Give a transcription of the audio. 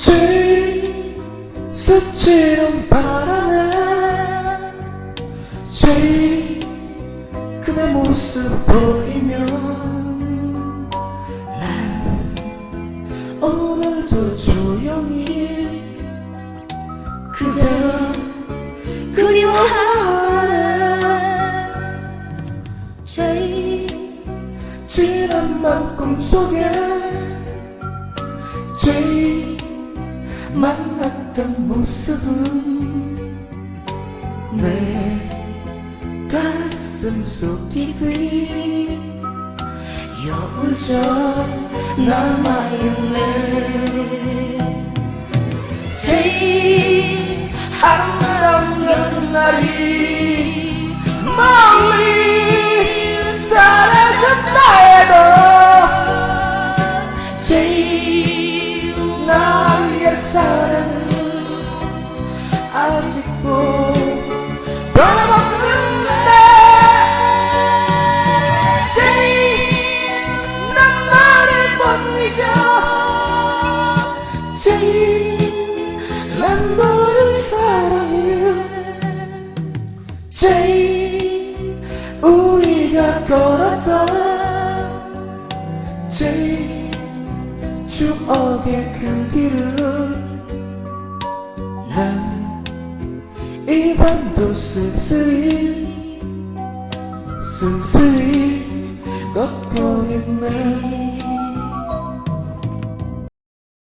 제일 스치는 바람에 제일 그대 모습 보이면 난 오늘도 조용히 그대를 그리워하네. 제일 지난 밤 꿈속에 만났던 모습은 내 가슴 속 깊이 여울져 남아있네. 제일 아름다운 여름날이 멀리 사라졌다 해도 제일 제일 난 너를 사랑해 제일 우리가 걸었던 제일 추억의 그 길을 난 이 밤도 쓸쓸히 쓸쓸히 걷고 있네